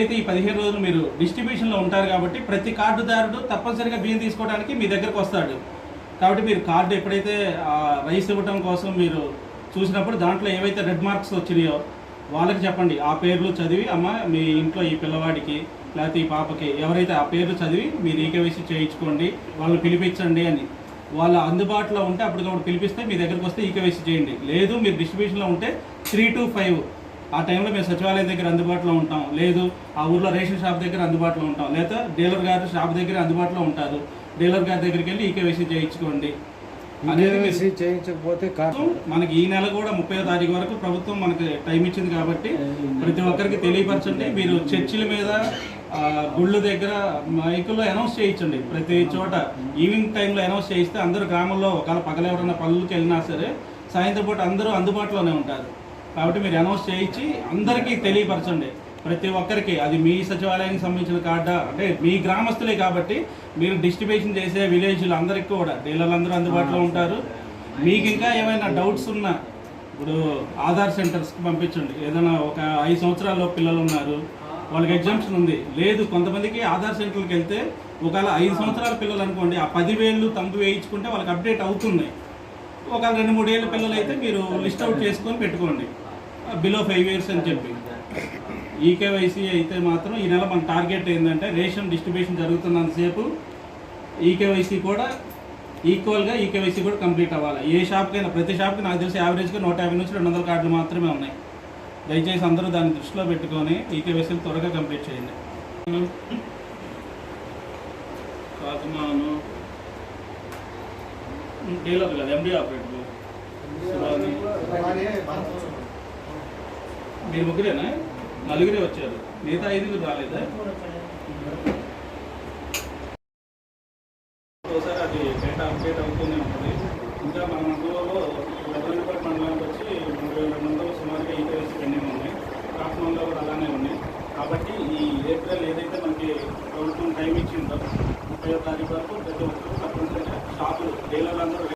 అయితే ఈ పదిహేను రోజులు మీరు డిస్ట్రిబ్యూషన్లో ఉంటారు కాబట్టి ప్రతి కార్డుదారుడు తప్పనిసరిగా బియ్యం తీసుకోవడానికి మీ దగ్గరకు వస్తాడు. కాబట్టి మీరు కార్డు ఎప్పుడైతే రైస్ ఇవ్వటం కోసం మీరు చూసినప్పుడు దాంట్లో ఏవైతే రెడ్ మార్క్స్ వచ్చినాయో వాళ్ళకి చెప్పండి. ఆ పేర్లు చదివి అమ్మ మీ ఇంట్లో ఈ పిల్లవాడికి లేకపోతే ఈ పాపకి ఎవరైతే ఆ పేర్లు చదివి మీరు ఈకేవైసీ చేయించుకోండి వాళ్ళని పిలిపించండి అని. వాళ్ళ అందుబాటులో ఉంటే అప్పటికప్పుడు పిలిపిస్తే మీ దగ్గరకు వస్తే ఈకేవైసీ చేయండి. లేదు మీరు డిస్ట్రిబ్యూషన్లో ఉంటే త్రీ టు ఫైవ్ ఆ టైంలో మేము సచివాలయం దగ్గర అందుబాటులో ఉంటాం. లేదు ఆ ఊర్లో రేషన్ షాప్ దగ్గర అందుబాటులో ఉంటాం. లేదా డీలర్ గారు షాప్ దగ్గర అందుబాటులో ఉంటారు. డీలర్ గారి దగ్గరికి వెళ్ళి ఈకేవైసీ చేయించుకోండి. చేయించకపోతే మనకి ఈ నెల కూడా ముప్పై తారీఖు వరకు ప్రభుత్వం మనకి టైం ఇచ్చింది కాబట్టి ప్రతి ఒక్కరికి తెలియపరచండి. మీరు చర్చిల మీద గుళ్ళు దగ్గర మైకుల్లో అనౌన్స్ చేయించండి. ప్రతి చోట ఈవినింగ్ టైంలో అనౌన్స్ చేయిస్తే అందరూ గ్రామంలో ఒకవేళ పగల ఎవరైనా పనులకి వెళ్ళినా సరే సాయంత్రం పూట అందరూ అందుబాటులోనే ఉంటారు. కాబట్టి మీరు అనౌన్స్ చేయించి అందరికీ తెలియపరచండి. ప్రతి ఒక్కరికి. అది మీ సచివాలయానికి సంబంధించిన కార్డా? అంటే మీ గ్రామస్తులే కాబట్టి మీరు డిస్ట్రిబ్యూషన్ చేసే విలేజ్లు అందరికీ కూడా డీలర్లు అందరూ అందుబాటులో ఉంటారు. మీకు ఇంకా ఏమైనా డౌట్స్ ఉన్నా ఇప్పుడు ఆధార్ సెంటర్స్కి పంపించండి. ఏదైనా ఒక ఐదు సంవత్సరాల్లో పిల్లలు ఉన్నారు వాళ్ళకి ఎగ్జామ్షన్ ఉంది. లేదు కొంతమందికి ఆధార్ సెంటర్కి వెళ్తే ఒకవేళ ఐదు సంవత్సరాల పిల్లలు అనుకోండి ఆ పదివేలు తంబు వేయించుకుంటే వాళ్ళకి అప్డేట్ అవుతున్నాయి. ఒక రెండు మూడేళ్ళ పిల్లలు అయితే మీరు లిస్ట్ అవుట్ చేసుకొని పెట్టుకోండి. బిలో ఫైవ్ ఇయర్స్ అని చెప్పి. ఈకేవైసీ అయితే మాత్రం ఈ నెల మన టార్గెట్ ఏంటంటే రేషన్ డిస్ట్రిబ్యూషన్ జరుగుతున్నంతసేపు ఈకేవైసీ కూడా ఈక్వల్గా ఈకేవైసీ కూడా కంప్లీట్ అవ్వాలి. ఏ షాప్కైనా ప్రతి షాప్కి నాకు తెలిసి యావరేజ్గా నూట యాభై నుంచి రెండు వందల కార్డులు మాత్రమే ఉన్నాయి. దయచేసి అందరూ దాన్ని దృష్టిలో పెట్టుకొని ఈకేవైసీలు త్వరగా కంప్లీట్ చేయండి. కాకుమాను డీలర్ కదా ఎండి ఆపరేటర్ మీరు ముగ్గురేనా? నలుగురే వచ్చారు. మిగతా ఐదుగురు రాలేదా? ఒకసారి అది డేటా అప్డేట్ అవుతూనే ఉంటుంది ఇంకా మన మండలంలో పెద్దపల్లి మండలానికి వచ్చి మూడు వేల రెండు వందలు సుమారుగా ఈకేఎస్ పెండింగ్ ఉన్నాయి. కాకినాడలో కూడా అలానే ఉన్నాయి. కాబట్టి ఈ ఏప్రిల్ ఏదైతే మనకి ప్రభుత్వం టైం ఇచ్చిందో ముప్పై తారీఖు వరకు ప్రతి ఒక్కరు తప్పనిసరిగా షాపులు డీలర్లు అందరూ